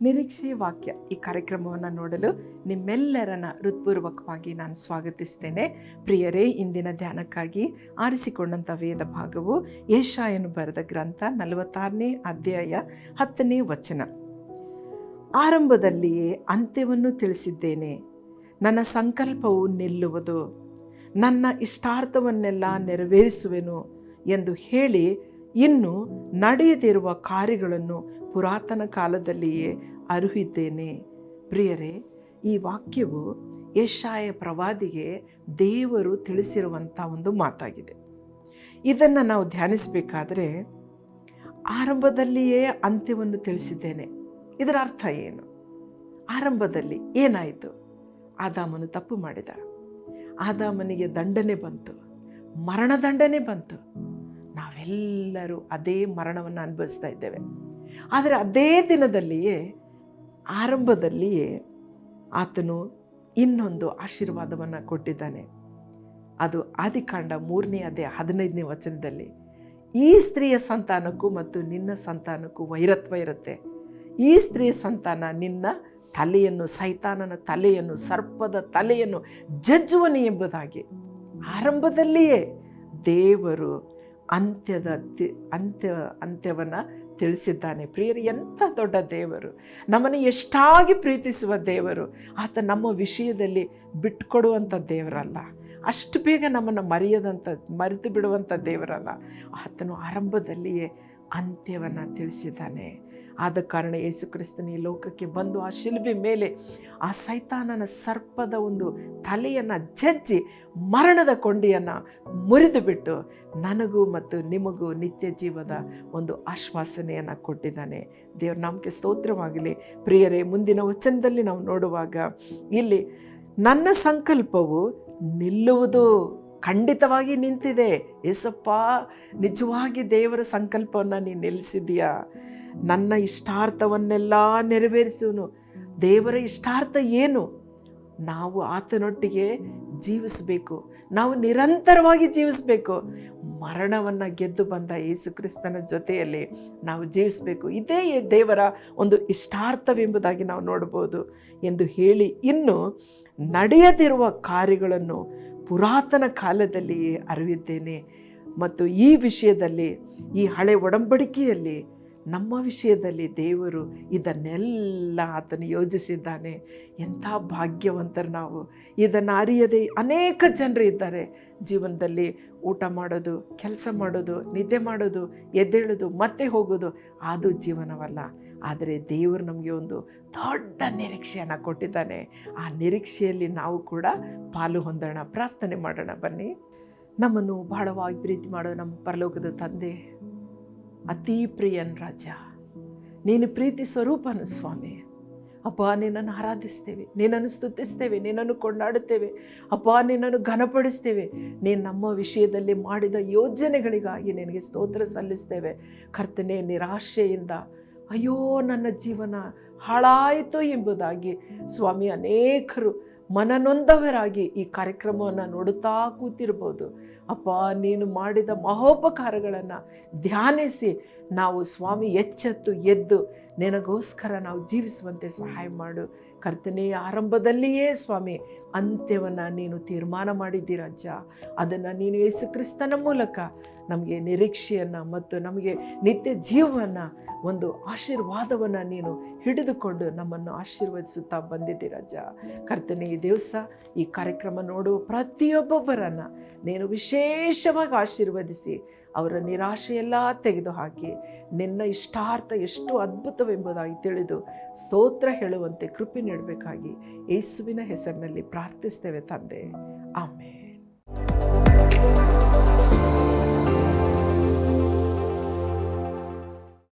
ನಿರೀಕ್ಷೆ ವಾಕ್ಯ ಈ ಕಾರ್ಯಕ್ರಮವನ್ನು ನೋಡಲು ನಿಮ್ಮೆಲ್ಲರನ್ನ ಹೃತ್ಪೂರ್ವಕವಾಗಿ ನಾನು ಸ್ವಾಗತಿಸ್ತೇನೆ. ಪ್ರಿಯರೇ, ಇಂದಿನ ಧ್ಯಾನಕ್ಕಾಗಿ ಆರಿಸಿಕೊಂಡಂಥ ವೇದ ಭಾಗವು ಏಷಾಯನು ಬರೆದ ಗ್ರಂಥ ನಲವತ್ತಾರನೇ ಅಧ್ಯಾಯ ಹತ್ತನೇ ವಚನ. ಆರಂಭದಲ್ಲಿಯೇ ಅಂತ್ಯವನ್ನು ತಿಳಿಸಿದ್ದೇನೆ. ನನ್ನ ಸಂಕಲ್ಪವು ನಿಲ್ಲುವುದು, ನನ್ನ ಇಷ್ಟಾರ್ಥವನ್ನೆಲ್ಲ ನೆರವೇರಿಸುವೆನು ಎಂದು ಹೇಳಿ ಇನ್ನು ನಡೆಯದಿರುವ ಕಾರ್ಯಗಳನ್ನು ಪುರಾತನ ಕಾಲದಲ್ಲಿಯೇ ಅರುಹಿದ್ದೇನೆ ಪ್ರಿಯರೇ, ಈ ವಾಕ್ಯವು ಯಶಾಯ ಪ್ರವಾದಿಗೆ ದೇವರು ತಿಳಿಸಿರುವಂಥ ಒಂದು ಮಾತಾಗಿದೆ. ಇದನ್ನು ನಾವು ಧ್ಯಾನಿಸಬೇಕಾದ್ರೆ ಆರಂಭದಲ್ಲಿಯೇ ಅಂತ್ಯವನ್ನು ತಿಳಿಸಿದ್ದೇನೆ. ಇದರ ಅರ್ಥ ಏನು? ಆರಂಭದಲ್ಲಿ ಏನಾಯಿತು? ಆದಾಮನು ತಪ್ಪು ಮಾಡಿದ. ಆದಾಮನಿಗೆ ದಂಡನೆ ಬಂತು. ಮರಣದಂಡನೆ ಬಂತು. ನಾವೆಲ್ಲರೂ ಅದೇ ಮರಣವನ್ನು ಅನುಭವಿಸ್ತಾ ಇದ್ದೇವೆ. ಆದರೆ ಅದೇ ದಿನದಲ್ಲಿಯೇ, ಆರಂಭದಲ್ಲಿಯೇ ಆತನು ಇನ್ನೊಂದು ಆಶೀರ್ವಾದವನ್ನು ಕೊಟ್ಟಿದ್ದಾನೆ. ಅದು ಆದಿಕಾಂಡ ಮೂರನೇ ಅದೇ ಹದಿನೈದನೇ ವಚನದಲ್ಲಿ, ಈ ಸ್ತ್ರೀಯ ಸಂತಾನಕ್ಕೂ ಮತ್ತು ನಿನ್ನ ಸಂತಾನಕ್ಕೂ ವೈರತ್ವ ಇರುತ್ತೆ. ಈ ಸ್ತ್ರೀಯ ಸಂತಾನ ನಿನ್ನ ತಲೆಯನ್ನು, ಸೈತಾನನ ತಲೆಯನ್ನು, ಸರ್ಪದ ತಲೆಯನ್ನು ಜಜ್ಜುವನಿ ಎಂಬುದಾಗಿ ಆರಂಭದಲ್ಲಿಯೇ ದೇವರು ಅಂತ್ಯದ ಅಂತ್ಯ ಅಂತ್ಯವನ್ನು ತಿಳಿಸಿದ್ದಾನೆ. ಪ್ರಿಯರು, ಎಂಥ ದೊಡ್ಡ ದೇವರು. ನಮ್ಮನ್ನು ಎಷ್ಟಾಗಿ ಪ್ರೀತಿಸುವ ದೇವರು. ಆತ ನಮ್ಮ ವಿಷಯದಲ್ಲಿ ಬಿಟ್ಕೊಡುವಂಥ ದೇವರಲ್ಲ. ಅಷ್ಟು ಬೇಗ ನಮ್ಮನ್ನು ಮರೆಯದಂಥ, ಮರೆತು ಬಿಡುವಂಥ ದೇವರಲ್ಲ. ಆತನು ಆರಂಭದಲ್ಲಿಯೇ ಅಂತ್ಯವನ್ನು ತಿಳಿಸಿದ್ದಾನೆ. ಆದ ಕಾರಣ ಯೇಸು ಕ್ರಿಸ್ತನ ಈ ಲೋಕಕ್ಕೆ ಬಂದು ಆ ಶಿಲ್ಬೆ ಮೇಲೆ ಆ ಸೈತಾನನ ಸರ್ಪದ ಒಂದು ತಲೆಯನ್ನು ಜಜ್ಜಿ ಮರಣದ ಕೊಂಡಿಯನ್ನು ಮುರಿದು ಬಿಟ್ಟು ನನಗೂ ಮತ್ತು ನಿಮಗೂ ನಿತ್ಯ ಜೀವದ ಒಂದು ಆಶ್ವಾಸನೆಯನ್ನು ಕೊಟ್ಟಿದ್ದಾನೆ. ದೇವ್ರ ನಮಗೆ ಸ್ತೋತ್ರವಾಗಲಿ. ಪ್ರಿಯರೇ, ಮುಂದಿನ ವಚನದಲ್ಲಿ ನಾವು ನೋಡುವಾಗ ಇಲ್ಲಿ, ನನ್ನ ಸಂಕಲ್ಪವು ನಿಲ್ಲುವುದು ಖಂಡಿತವಾಗಿ ನಿಂತಿದೆ. ಏಸಪ್ಪ, ನಿಜವಾಗಿ ದೇವರ ಸಂಕಲ್ಪವನ್ನು ನೀನು ನಿಲ್ಲಿಸಿದೀಯಾ ನನ್ನ ಇಷ್ಟಾರ್ಥವನ್ನೆಲ್ಲ ನೆರವೇರಿಸುವನು. ದೇವರ ಇಷ್ಟಾರ್ಥ ಏನು? ನಾವು ಆತನೊಟ್ಟಿಗೆ ಜೀವಿಸಬೇಕು. ನಾವು ನಿರಂತರವಾಗಿ ಜೀವಿಸಬೇಕು. ಮರಣವನ್ನು ಗೆದ್ದು ಬಂದ ಯೇಸು ಕ್ರಿಸ್ತನ ಜೊತೆಯಲ್ಲಿ ನಾವು ಜೀವಿಸಬೇಕು. ಇದೇ ದೇವರ ಒಂದು ಇಷ್ಟಾರ್ಥವೆಂಬುದಾಗಿ ನಾವು ನೋಡ್ಬೋದು ಎಂದು ಹೇಳಿ ಇನ್ನು ನಡೆಯದಿರುವ ಕಾರ್ಯಗಳನ್ನು ಪುರಾತನ ಕಾಲದಲ್ಲಿಯೇ ಅರಿವಿದ್ದೇನೆ. ಮತ್ತು ಈ ವಿಷಯದಲ್ಲಿ, ಈ ಹಳೆ ಒಡಂಬಡಿಕೆಯಲ್ಲಿ ನಮ್ಮ ವಿಷಯದಲ್ಲಿ ದೇವರು ಇದನ್ನೆಲ್ಲ ಆತನು ಯೋಜಿಸಿದ್ದಾನೆ. ಎಂಥ ಭಾಗ್ಯವಂತರು ನಾವು. ಇದನ್ನು ಅರಿಯದೆ ಅನೇಕ ಜನರು ಇದ್ದಾರೆ. ಜೀವನದಲ್ಲಿ ಊಟ ಮಾಡೋದು, ಕೆಲಸ ಮಾಡೋದು, ನಿದ್ದೆ ಮಾಡೋದು, ಎದ್ದೇಳೋದು, ಮತ್ತೆ ಹೋಗೋದು, ಅದು ಜೀವನವಲ್ಲ. ಆದರೆ ದೇವರು ನಮಗೆ ಒಂದು ದೊಡ್ಡ ನಿರೀಕ್ಷೆಯನ್ನು ಕೊಟ್ಟಿದ್ದಾನೆ. ಆ ನಿರೀಕ್ಷೆಯಲ್ಲಿ ನಾವು ಕೂಡ ಪಾಲು ಹೊಂದೋಣ. ಪ್ರಾರ್ಥನೆ ಮಾಡೋಣ ಬನ್ನಿ. ನಮ್ಮನ್ನು ಬಹಳವಾಗಿ ಪ್ರೀತಿ ಮಾಡೋ ನಮ್ಮ ಪರಲೋಕದ ತಂದೆ ಅತೀ ಪ್ರಿಯನ್ ರಾಜ, ನೀನು ಪ್ರೀತಿ ಸ್ವರೂಪನು ಸ್ವಾಮಿ. ಅಪ್ಪ, ನಿನ್ನನ್ನು ಆರಾಧಿಸ್ತೇವೆ, ನಿನ್ನನ್ನು ಸ್ತುತಿಸ್ತೇವೆ, ನಿನ್ನನ್ನು ಕೊಂಡಾಡುತ್ತೇವೆ. ಅಪ್ಪ, ನಿನ್ನನ್ನು ಘನಪಡಿಸ್ತೇವೆ. ನೀನು ನಮ್ಮ ವಿಷಯದಲ್ಲಿ ಮಾಡಿದ ಯೋಜನೆಗಳಿಗಾಗಿ ನಿನಗೆ ಸ್ತೋತ್ರ ಸಲ್ಲಿಸ್ತೇವೆ. ಕರ್ತನೆ, ನಿರಾಶೆಯಿಂದ ಅಯ್ಯೋ, ನನ್ನ ಜೀವನ ಹಾಳಾಯಿತು ಎಂಬುದಾಗಿ ಸ್ವಾಮಿ ಅನೇಕರು ಮನನೊಂದವರಾಗಿ ಈ ಕಾರ್ಯಕ್ರಮವನ್ನು ನೋಡುತ್ತಾ ಕೂತಿರ್ಬೋದು. ಅಪ್ಪ, ನೀನು ಮಾಡಿದ ಮಹೋಪಕಾರಗಳನ್ನು ಧ್ಯಾನಿಸಿ ನಾವು ಸ್ವಾಮಿ ಎಚ್ಚೆತ್ತು ಎದ್ದು ನಿನಗೋಸ್ಕರ ನಾವು ಜೀವಿಸುವಂತೆ ಸಹಾಯ ಮಾಡು. ಕರ್ತನೆಯ ಆರಂಭದಲ್ಲಿಯೇ ಸ್ವಾಮಿ, ಅಂತ್ಯವನ್ನು ನೀನು ತೀರ್ಮಾನ ಮಾಡಿದ್ದೀರಜ್ಜ ಅದನ್ನು ನೀನು ಯೇಸು ಕ್ರಿಸ್ತನ ಮೂಲಕ ನಮಗೆ ನಿರೀಕ್ಷೆಯನ್ನು ಮತ್ತು ನಮಗೆ ನಿತ್ಯ ಜೀವವನ್ನು ಒಂದು ಆಶೀರ್ವಾದವನ್ನು ನೀನು ಹಿಡಿದುಕೊಂಡು ನಮ್ಮನ್ನು ಆಶೀರ್ವದಿಸುತ್ತಾ ಬಂದಿದ್ದೀರಜ್ಜ ಕರ್ತನೆ, ಈ ದಿವಸ ಈ ಕಾರ್ಯಕ್ರಮ ನೋಡುವ ಪ್ರತಿಯೊಬ್ಬೊಬ್ಬರನ್ನು ನೀನು ವಿಶೇಷವಾಗಿ ಆಶೀರ್ವದಿಸಿ ಅವರ ನಿರಾಶೆಯೆಲ್ಲ ತೆಗೆದುಹಾಕಿ ನಿನ್ನ ಇಷ್ಟಾರ್ಥ ಎಷ್ಟು ಅದ್ಭುತವೆಂಬುದಾಗಿ ತಿಳಿದು ಸ್ತೋತ್ರ ಹೇಳುವಂತೆ ಕೃಪೆ ನೀಡಬೇಕಾಗಿ ಯೇಸುವಿನ ಹೆಸರಿನಲ್ಲಿ ಪ್ರಾರ್ಥಿಸ್ತೇವೆ ತಂದೆ. ಆಮೇಲೆ